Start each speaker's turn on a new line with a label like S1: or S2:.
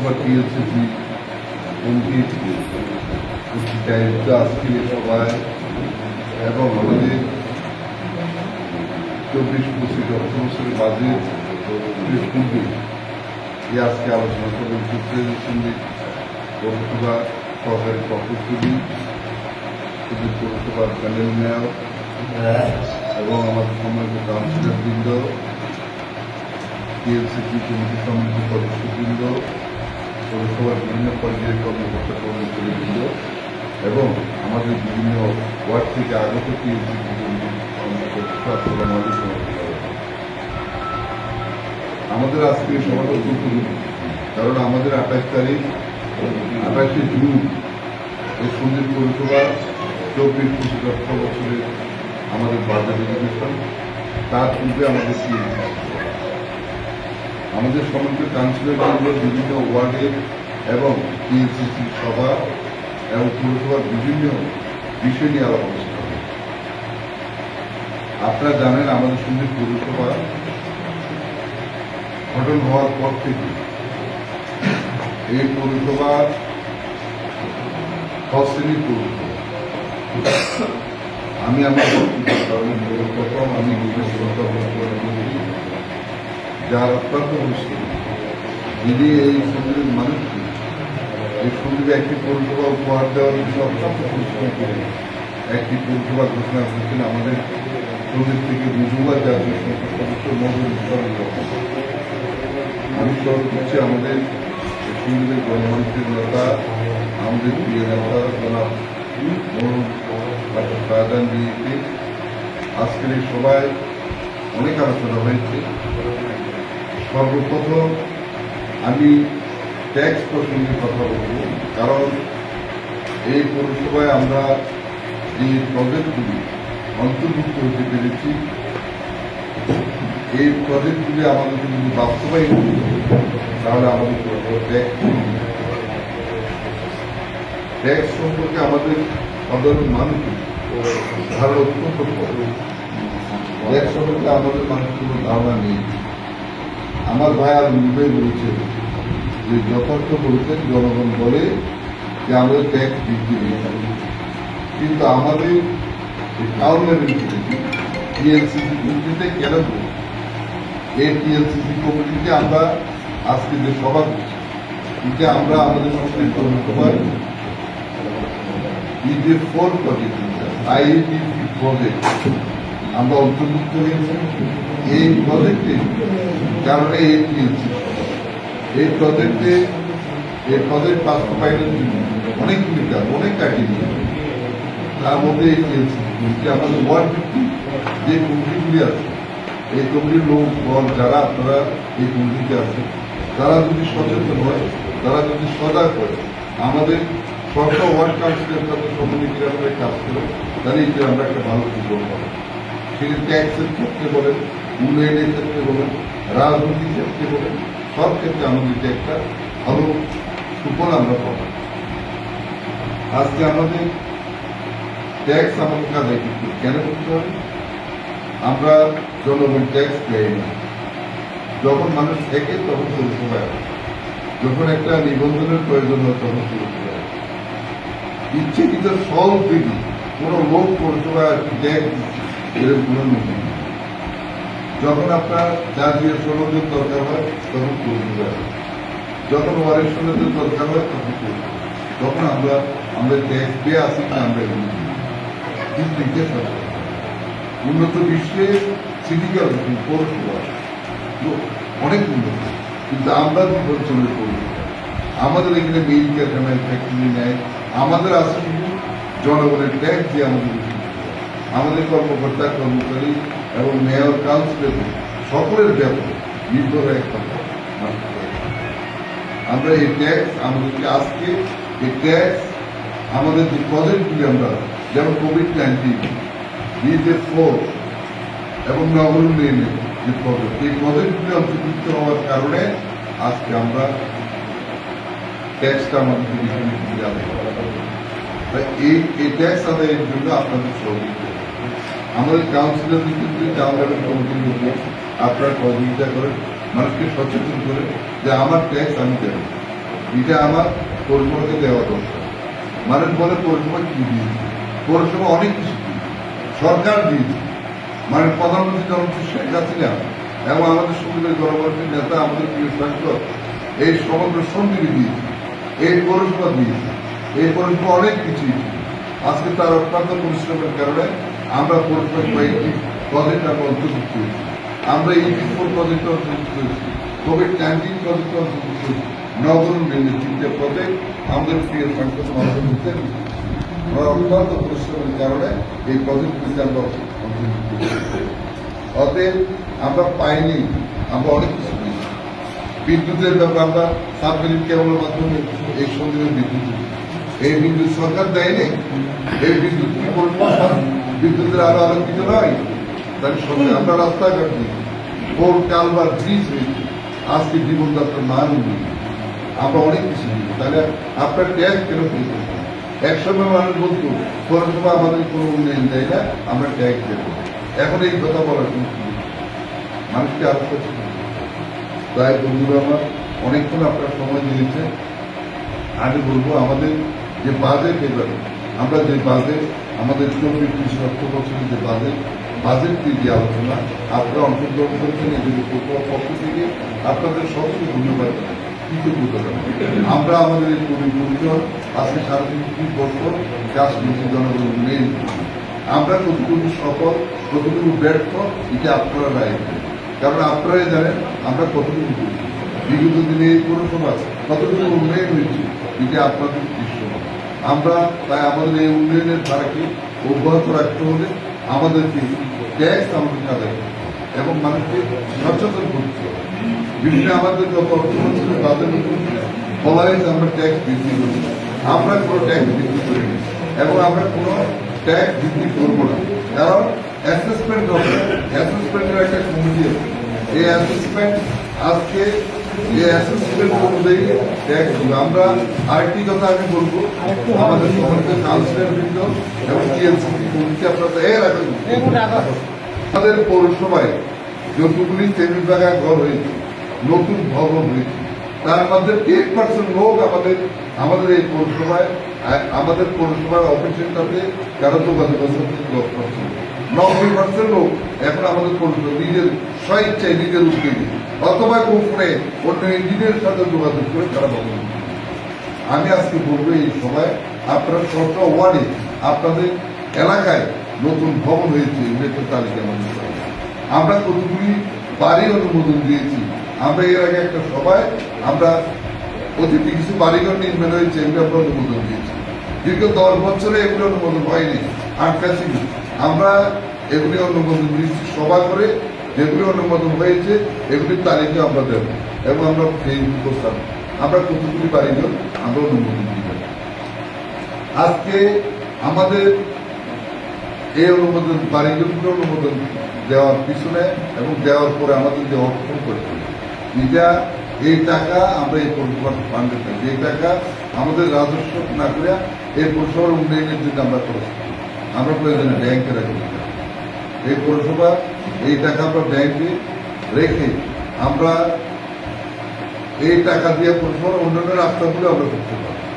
S1: পৌরসভা টিএলসিসি কমিটির দায়িত্ব এই সভায় এবং আমাদের চব্বিশ পঁচিশ অর্থ বছরের বাজেট পেশ করবে এই আজকে আলোচনা করবেন সুপ্রিয় সঙ্গে পৌরসভা সরকারি প্রকল্পগুলি পৌরসভার প্যানেল মেয়র এবং আমাদের সম্মানিত কাউন্সিলর বৃন্দ টিএলসিপি কমিটি সম্মানিত সদস্যবৃন্দ পৌরসভার বিভিন্ন পর্যায়ের কর্মকর্তা কর্মচারীবৃন্দ এবং আমাদের বিভিন্ন ওয়ার্ড থেকে আগত আমাদের আজকে সভাটা অত্যন্ত। কারণ আমাদের আঠাশ তারিখ, আঠাশে জুন এই সন্দীপ পৌরসভা চব্বিশ পঁচিশ লক্ষ বছরে আমাদের বাজার অধিবেশন তার পূর্বে আমাদের CLC আমাদের সমগ্র কাউন্সিলরগুলো বিভিন্ন ওয়ার্ডের এবং টিএলসিসি সভা এবং পৌরসভার বিভিন্ন বিষয় নিয়ে আলাপ আলোচনা। আপনারা জানেন আমাদের সন্দীপ পৌরসভা ঘটন হওয়ার পর থেকে এই পৌরসভা হস্টেলির পৌরসভা আমি আমার প্রথম আমি নিজের শ্রদ্ধা করি যার অত্যন্ত মুশকিল। যিনি এই সন্দেহের মানুষকে এই সন্দেহে একটি পৌরসভা উপহার দেওয়ার জন্য অত্যন্ত পরিশ্রম করে একটি পৌরসভা ঘোষণা করেছেন আমাদের সন্দেহ থেকে বুধবার জাতীয় সংসদ সদস্য মজুর আমি স্মরণ করছি আমাদের সন্দেহের গণমানুষের নেতা, আমাদের প্রিয় নেতা, জনাব ডক্টর শাহজাহান জিকে আজকের এই সভায় অনেক আলোচনা হয়েছে। সর্বপ্রথম আমি ট্যাক্স প্রসঙ্গে কথা বলব কারণ এই পৌরসভায় আমরা যে প্রজেক্টগুলি অন্তর্ভুক্ত হতে পেরেছি এই প্রজেক্টগুলি আমাদের যদি হয়, তাহলে আমাদের ট্যাক্স ট্যাক্স সম্পর্কে। আমাদের সাধারণ মানুষের ধারণা অত্যন্ত ট্যাক্স সম্পর্কে আমাদের মানুষের কোনো ধারণা নেই। আমার ভাই আর মুম্বাই বলেছেন যে যথার্থ বলছেন, জনগণ বলে যে আমাদের ট্যাক্স বৃদ্ধি হয়েছে কিন্তু আমাদের টিএলসিসি কমিটিতে কেন? এই টিএলসিসি কমিটিতে আমরা আজকে যে সভা করছি আমরা আমাদের পৌরসভার এই যে ফোর প্রজেক্ট আইএডি প্রজেক্ট আমরা অন্তর্ভুক্ত হয়েছি। এই প্রজেক্টে কারণে এই টিএলসি এই প্রজেক্টে এই প্রজেক্ট বাস্তবায়নের জন্য অনেকগুলি কাজ অনেক ক্রাইটেরিয়া তার মধ্যে এই যে আমাদের ওয়ার্ড ভিত্তিক যে কমিটিগুলি আছে, এই কমিটির লোক বল যারা আপনারা এই কমিটিতে আছে তারা যদি সচেতন হয়, তারা যদি সজাগ হয়, আমাদের সরকার ওয়ার্ড কাউন্সিলের সাথে সমন্বিত করে কাজ করে, তাহলে আমরা একটা ভালো সুযোগ পাবো সেটা ট্যাক্সের ক্ষেত্রে বলেন উন্নয়নের ক্ষেত্রে বলেন রাজনীতির ক্ষেত্রে বলেন সব ক্ষেত্রে আমাদের যে একটা ভালো সুফল আমরা পাবো আজকে আমাদের ট্যাক্স আমাদের আদায় করতে কেন করতে হবে আমরা জনগণ ট্যাক্স দেয় না যখন মানুষ থেকে তখন পৌরসভায় আসে। যখন একটা নিবন্ধনের প্রয়োজন হয় তখন পৌরসভায় আসে। ইচ্ছাকৃত সব দিদি কোনো লোক পৌরসভায় ট্যাক্স দিচ্ছে, এরকম কোনো। যখন আপনার জাতীয় সনদের দরকার হয়, তখন আসে। যখন ওয়ারের সনদের দরকার হয়, তখন তখন আমরা আমরা ট্যাক্স পেয়ে আসি না আমরা কিন্তু উন্নত বিশ্বে সিটি কর্পোরেশন, পৌরসভা অনেক উন্নত কিন্তু আমরা বিপজ্জনের পৌরসভা আমাদের এখানে মিল কারখানায় ফ্যাক্টরি নেয়, আমাদের শুধু জনগণের ট্যাক্স দিয়ে আমাদের। আমাদের কর্মকর্তা, কর্মচারী এবং মেয়র, কাউন্সিলর সকলের ব্যাপারে নির্ভর একটা আমরা এই ট্যাক্স, আমাদেরকে আজকে এই ট্যাক্স, আমাদের যে প্রজেক্টগুলি আমরা, যেমন কোভিড নাইন্টিন নিজের ফোর এবং নগর যে প্রজেক্ট, এই প্রজেক্টগুলি অন্তর্ভুক্ত হওয়ার কারণে আজকে আমরা ট্যাক্সটা আমাদের এই ট্যাক্স আদায়ের জন্য আপনাদের সহযোগিতা আমাদের কাউন্সিলর কিন্তু আমাদের কমিটির লোক আপনারা সহযোগিতা করেন, মানুষকে সচেতন করে যে আমার ট্যাক্স আমি দেব। এটা আমার পৌরসভাকে দেওয়া দরকার। মানুষ বলে পৌরসভা কি দিয়েছে পৌরসভা অনেক কিছু সরকার দিয়েছে মানে প্রধানমন্ত্রী জনমন্ত্রী শেখ হাসিনা এবং আমাদের সুবিধা জনগণের নেতা, আমাদের প্রিয় সাংসদ, এই সমগ্র সন্দীপ দিয়েছে এই পৌরসভা দিয়েছে এই পৌরসভা অনেক কিছুই আজকে তার অত্যন্ত পরিশ্রমের কারণে আমরা পৌরসভায় কয়েকটি প্রজেক্ট আমরা অন্তর্ভুক্ত হয়েছি। আমরা এই বিস্ফোর প্রজেক্ট অন্তর্ভুক্ত হয়েছি কোভিড নাইন্টিন প্রজেক্ট অন্তর্ভুক্ত হয়েছি নগর উন্নয়নের তিনটে প্রজেক্ট আমাদের প্রিয় আমাদের মধ্যে আমরা অত্যন্ত পরিশ্রমের কারণে এই প্রজেক্টগুলিতে আমরা অন্তর্ভুক্ত অতএব আমরা পাইনি, আমরা অনেক কিছু বিদ্যুতের ব্যাপারে আমরা সাবমেরিন কেবলের মাধ্যমে এই সন্ধ্যে বিদ্যুৎ। এই বিদ্যুৎ সরকার দেয়নি এই বিদ্যুৎ কি করব? বিদ্যুতের আলো আলোকিত নয়। তাহলে সঙ্গে আমরা রাস্তাঘাট দিই বোর কালবার ব্রিজ হয়েছে আজকে জীবনযাত্রার মান উন্নয়ন আমরা অনেক কিছু দিই তাহলে আপনার ট্যাক্স কেন পে দিতে একসময় মানুষ বলতো পৌরসভা আমাদের কোনো উন্নয়ন দেয় না, আমরা ট্যাক্স দেবো। এখন এই কথা বলার কোনো মানুষকে আরও তাই বন্ধুরা আমার, অনেকক্ষণ আপনার সময় দিয়েছে আমি বলব, আমাদের যে বাজেট এবারে আমরা যে বাজেট, আমাদের চব্বিশ অর্থ বছরের যে বাজেট বাজেট যে আলোচনা আপনারা অংশগ্রহণ করেছেন এদের পক্ষ থেকে আপনাদের সবচেয়ে ধন্যবাদ। আমরা আমাদের এই পরিবর্তন আজকে সাড়ে তিন বছর করছি জনগণ করছি। আমরা কতটুকু সফল কতটুকু ব্যর্থ, এটা আপনারা রায় কারণ আপনারাই জানেন, আমরা কতটুকু বিগত দিনে এই পৌরসভা কতটুকু উন্নয়ন হয়েছে, এটা আপনাদের আমরা তাই আমাদের এই উন্নয়নের ধারাকে অব্যাহত রাখতে হলে আমাদেরকে ট্যাক্স আমাদের আদায় এবং মানুষকে সচেতন করতে হবে। বিভিন্ন আমাদের যত অর্থমন্ত্রী বাজার বলা হয়েছে আমরা ট্যাক্স বৃদ্ধি করি আমরা কোনো ট্যাক্স বৃদ্ধি করিনি এবং আমরা কোনো ট্যাক্স বৃদ্ধি করব না। কারণ অ্যাসেসমেন্ট হবে। অ্যাসেসমেন্টের একটা কমিটি আছে। এই অ্যাসেসমেন্ট আজকে এই অ্যাসেসমেন্ট অনুযায়ী ট্যাক্স দিব আমরা আরেকটি কথা আমি বলব। আমাদের সমস্ত কাউন্সিলর বৃন্দ এবং টিএলসি কমিটি আপনারা এর আগে আমাদের পৌরসভায় যতগুলি সেমি জায়গায় ঘর হয়েছে নতুন ভবন হয়েছে তার মধ্যে টেন পার্সেন্ট লোক আমাদের আমাদের এই পৌরসভায় আমাদের পৌরসভার অফিসের সাথে কারও যোগাযোগ আছে দশ পার্সেন্ট নব্বই পার্সেন্ট লোক এখন আমাদের পৌরসভা নিজের স্বইচ্ছায় নিজের উদ্যোগে। অথবা গোপনে অন্য ইঞ্জিনিয়ার সাথে যোগাযোগ করে তারা করছে। আমি আজকে বলব এই সময় আপনার ছোট ওয়ার্ডে আপনাদের এলাকায় নতুন ভবন হয়েছে এগুলোর তালিকা করা। আমরা কতগুলি বাড়ি অনুমোদন দিয়েছি আমরা এর আগে একটা সভায় আমরা অতিথি কিছু বাড়িঘর নির্মাণ হয়েছে, এগুলো আমরা অনুমোদন দিয়েছি দীর্ঘ দশ বছরে এগুলো অনুমোদন হয়নি আটকাছি আমরা এগুলি অনুমোদন দিয়েছি সভা করে যেগুলি অনুমোদন হয়েছে, এগুলির তালিকা আমরা দেব এবং আমরা ফেসবুক প্রস্তাব আমরা কতগুলি বাড়িঘর আমরা অনুমোদন দিব। আজকে আমাদের এই অনুমোদন বাড়িগুলোকে অনুমোদন দেওয়ার পিছনে এবং দেওয়ার পরে আমাদের যে অর্থ করে এটা, এই টাকা আমরা এই পৌরসভার ফান্ডে থাকি। এই টাকা আমাদের রাজস্ব না করে এই পৌরসভার উন্নয়নের জন্য আমরা খরচ করি। আমরা প্রয়োজনে ব্যাংকে রাখি। এই পৌরসভা এই টাকা আমরা ব্যাংকে রেখে আমরা এই টাকা দিয়ে প্রথম অন্যান্য রাস্তাগুলো আমরা করতে পারি